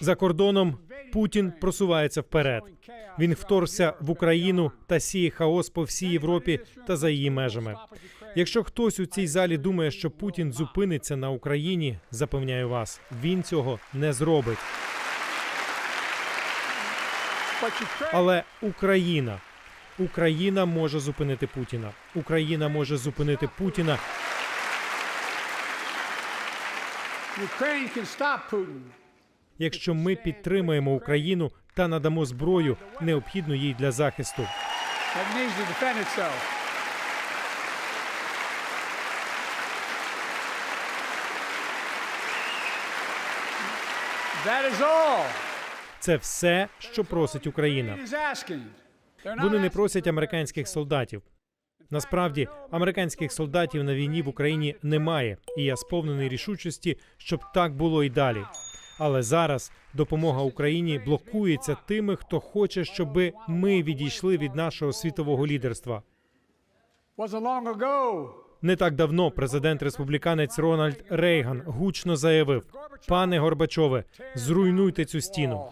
За кордоном Путін просувається вперед. Він вторгся в Україну та сіє хаос по всій Європі та за її межами. Якщо хтось у цій залі думає, що Путін зупиниться на Україні, запевняю вас, він цього не зробить. Але Україна, Україна може зупинити Путіна. Україна може зупинити Путіна. Якщо ми підтримаємо Україну та надамо зброю, необхідну їй для захисту. Це все, що просить Україна. Вони не просять американських солдатів. Насправді, американських солдатів на війні в Україні немає, і я сповнений рішучості, щоб так було і далі. Але зараз допомога Україні блокується тими, хто хоче, щоб ми відійшли від нашого світового лідерства. Не так давно президент республіканець Рональд Рейган гучно заявив: пане Горбачове, зруйнуйте цю стіну.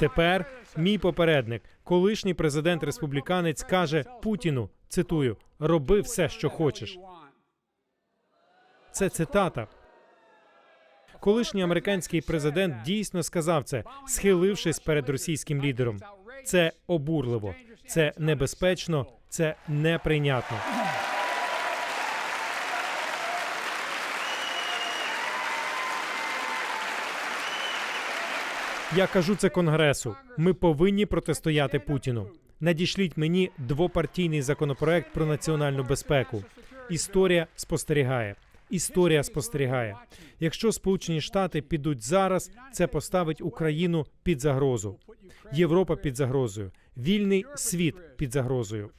Тепер мій попередник, колишній президент республіканець, каже Путіну: цитую: роби все, що хочеш. Це цитата. Колишній американський президент дійсно сказав це, схилившись перед російським лідером. Це обурливо, це небезпечно, це неприйнятно. Я кажу це конгресу. Ми повинні протистояти Путіну. Надішліть мені двопартійний законопроект про національну безпеку. Історія спостерігає. Історія спостерігає. Якщо Сполучені Штати підуть зараз, це поставить Україну під загрозу. Європа під загрозою, вільний світ під загрозою.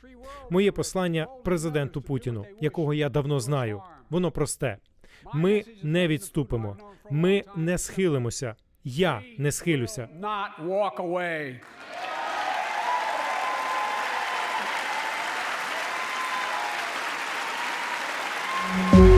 Моє послання президенту Путіну, якого я давно знаю, воно просте. Ми не відступимо, ми не схилимося. Я не схилюся. Thank